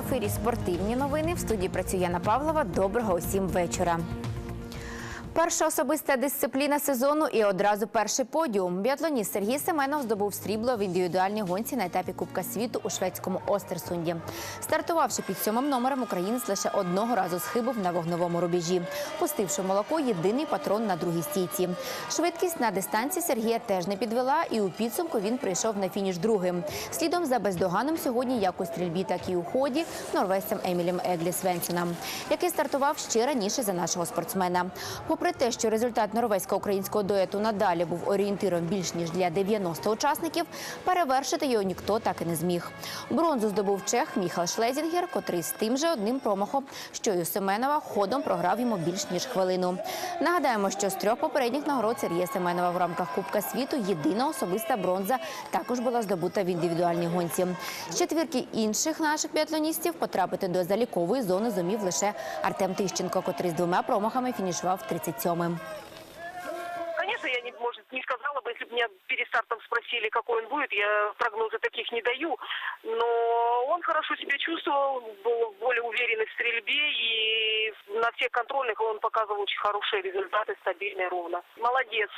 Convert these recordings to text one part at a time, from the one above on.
ефірі спортивні новини. В студії працює Яна Павлова. Доброго усім вечора. Перша особиста дисципліна сезону і одразу перший подіум. Біатлоніст Сергій Семенов здобув срібло в індивідуальній гонці на етапі Кубка світу у шведському Остерсунді. Стартувавши під сьомим номером, українець лише одного разу схибив на вогновому рубежі, пустивши молоко єдиний патрон на другій стійці. Швидкість на дистанції Сергія теж не підвела, і у підсумку він прийшов на фініш другим. Слідом за бездоганним сьогодні як у стрільбі, так і у ході норвезцем Емілем Еглі Свенсоном, який стартував ще раніше за нашого спортсмена. Попри те, що результат норвезько-українського дуету надалі був орієнтиром більш ніж для 90 учасників, перевершити його ніхто так і не зміг. Бронзу здобув чех Міхал Шлезінгер, котрий з тим же одним промахом, що й у Семенова, ходом програв йому більш ніж хвилину. Нагадаємо, що з трьох попередніх нагород Сергія Семенова в рамках Кубка світу єдина особиста бронза також була здобута в індивідуальній гонці. З четвірки інших наших біатлоністів потрапити до залікової зони зумів лише Артем Тищенко, котрий з двома промахами фінішував 37-м. Конечно, я, не, может, не сказала бы, если бы меня перед стартом спросили, какой он будет, я прогнозы таких не даю, но он хорошо себя чувствовал, был более уверенный в стрельбе, и на всех контрольных он показывал очень хорошие результаты, стабильно и ровно. Молодец.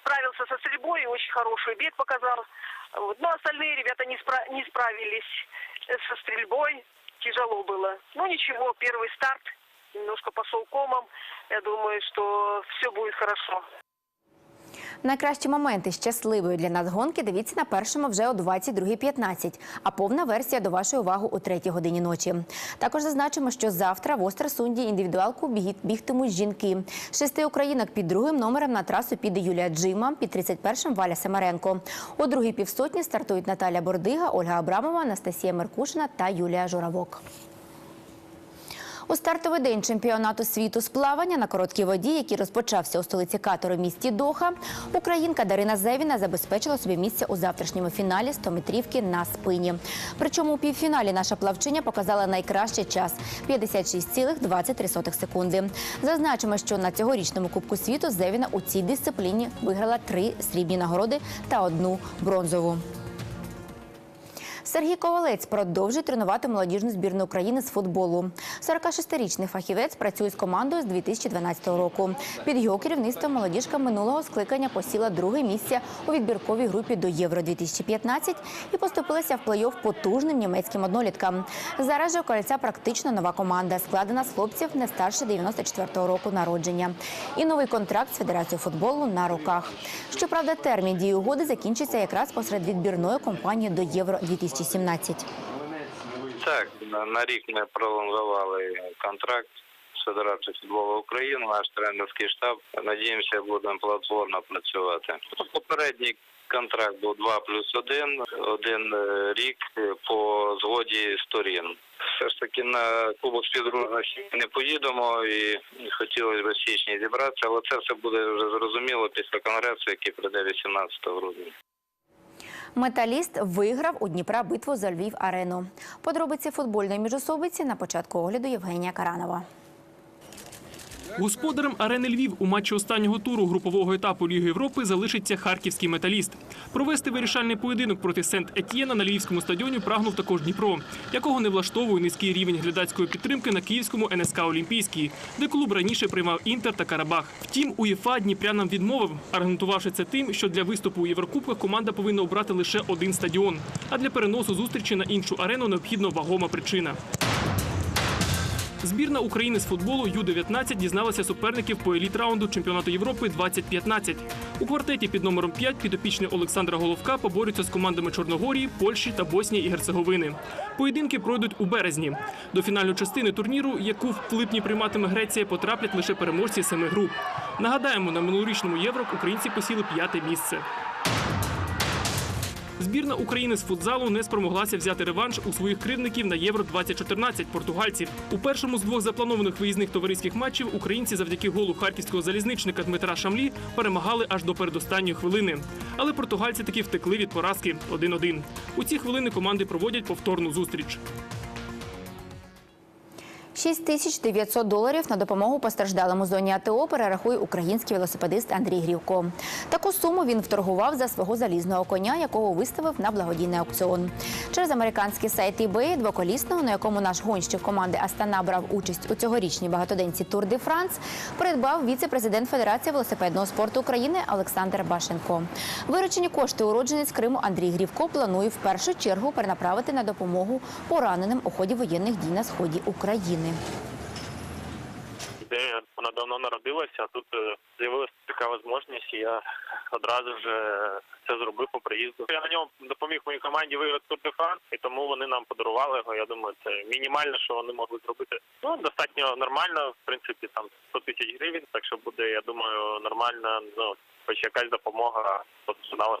Справился со стрельбой очень хороший бег показал. Но остальные ребята не, спра- не справились со стрельбой, тяжело было. Ну ничего, первый старт, немножко пошел комом. Я думаю, что все будет хорошо. Найкращі моменти щасливої для нас гонки дивіться на першому вже о 22.15, а повна версія до вашої уваги о 3 годині ночі. Також зазначимо, що завтра в Остросунді індивідуалку бігтимуть жінки. Шести українок під другим номером на трасу піде Юлія Джима, під 31-м Валя Семеренко. У другій півсотні стартують Наталя Бордига, Ольга Абрамова, Анастасія Меркушина та Юлія Журавок. У стартовий день чемпіонату світу з плавання на короткій воді, який розпочався у столиці Катору місті Доха, українка Дарина Зевіна забезпечила собі місце у завтрашньому фіналі 100-метрівки на спині. Причому у півфіналі наша плавчиня показала найкращий час 56,23 секунди. Зазначимо, що на цьогорічному Кубку світу Зевіна у цій дисципліні виграла три срібні нагороди та одну бронзову. Сергій Ковалець продовжує тренувати молодіжну збірну України з футболу. 46-річний фахівець працює з командою з 2012 року. Під його керівництвом молодіжка минулого скликання посіла друге місце у відбірковій групі до Євро 2015 і поступилася в плей-офф потужним німецьким одноліткам. Зараз же у Ковальця практично нова команда, складена з хлопців не старше 94-го року народження. І новий контракт з Федерацією футболу на руках. Щоправда, термін дії угоди закінчиться якраз посеред відбірної кампанії до Євро 2017. Так, на, рік ми пролонгували контракт з Федерацією футболу України, наш тренерський штаб. Надіємося, будемо платформо працювати. Попередній контракт був 2 плюс 1, один е, рік по згоді сторін. Все ж таки на Кубок співдружності не поїдемо і хотілося б січні зібратися, але це все буде вже зрозуміло після конгресу, який прийде 18 грудня. Металіст виграв у Дніпра битву за Львів арену. Подробиці футбольної міжособиці на початку огляду Євгенія Каранова. Господарем арени Львів у матчі останнього туру групового етапу Ліги Європи залишиться харківський металіст. Провести вирішальний поєдинок проти Сент-Етьєна на львівському стадіоні прагнув також Дніпро, якого не влаштовує низький рівень глядацької підтримки на київському НСК Олімпійський, де клуб раніше приймав Інтер та Карабах. Втім, УЄФА Дніпрянам відмовив, аргументувавши це тим, що для виступу у Єврокубках команда повинна обрати лише один стадіон. А для переносу зустрічі на іншу арену необхідно вагома причина. Збірна України з футболу Ю-19 дізналася суперників по еліт-раунду чемпіонату Європи 2015. У квартеті під номером 5 підопічні Олександра Головка поборються з командами Чорногорії, Польщі та Боснії і Герцеговини. Поєдинки пройдуть у березні. До фінальної частини турніру, яку в липні прийматиме Греція, потраплять лише переможці семи груп. Нагадаємо, на минулорічному євро українці посіли п'яте місце. Збірна України з футзалу не спромоглася взяти реванш у своїх кривдників на Євро 2014 португальців. У першому з двох запланованих виїзних товариських матчів українці завдяки голу харківського залізничника Дмитра Шамлі перемагали аж до передостанньої хвилини. Але португальці таки втекли від поразки 1-1. У ці хвилини команди проводять повторну зустріч. 6900 доларів на допомогу постраждалим у зоні АТО перерахує український велосипедист Андрій Грівко. Таку суму він вторгував за свого залізного коня, якого виставив на благодійний аукціон. Через американський сайт eBay двоколісного, на якому наш гонщик команди Астана брав участь у цьогорічній багатоденці Тур де Франс, придбав віце-президент Федерації велосипедного спорту України Олександр Башенко. Виручені кошти уродженець Криму Андрій Грівко планує в першу чергу перенаправити на допомогу пораненим у ході воєнних дій на сході України. Ідея вона давно народилася. а Тут е, з'явилася така можливість, і я одразу ж це зробив по приїзду. Я на ньому допоміг моїй команді виграти Тур де Франс, і тому вони нам подарували його. Я думаю, це мінімальне, що вони могли зробити. Ну достатньо нормально, в принципі, там 100 тисяч гривень. Так що буде, я думаю, нормально. Ну хоч якась допомога постраждала.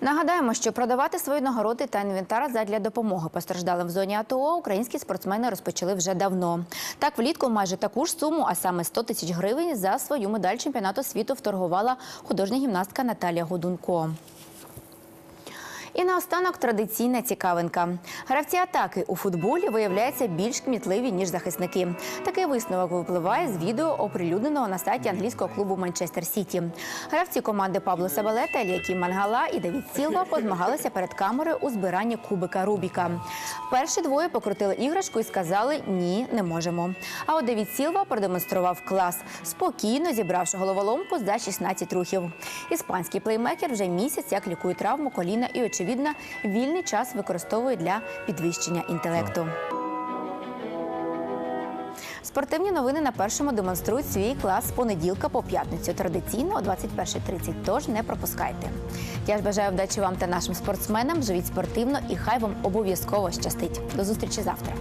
Нагадаємо, що продавати свої нагороди та інвентар задля допомоги постраждалим в зоні АТО українські спортсмени розпочали вже давно. Так, влітку майже таку ж суму, а саме 100 тисяч гривень, за свою медаль чемпіонату світу вторгувала художня гімнастка Наталія Годунко. І наостанок традиційна цікавинка. Гравці атаки у футболі виявляються більш кмітливі, ніж захисники. Такий висновок випливає з відео, оприлюдненого на сайті англійського клубу Манчестер Сіті. Гравці команди Пабло Сабалета, Еліакі Мангала і Давід Сілва позмагалися перед камерою у збиранні кубика Рубіка. Перші двоє покрутили іграшку і сказали ні, не можемо. А от Давід Сілва продемонстрував клас, спокійно зібравши головоломку за 16 рухів. Іспанський плеймекер вже місяць як лікує травму коліна і, очевидно, вільний час використовує для підвищення інтелекту. Спортивні новини на першому демонструють свій клас з понеділка по п'ятницю. Традиційно о 21.30, тож не пропускайте. Я ж бажаю вдачі вам та нашим спортсменам. Живіть спортивно і хай вам обов'язково щастить. До зустрічі завтра.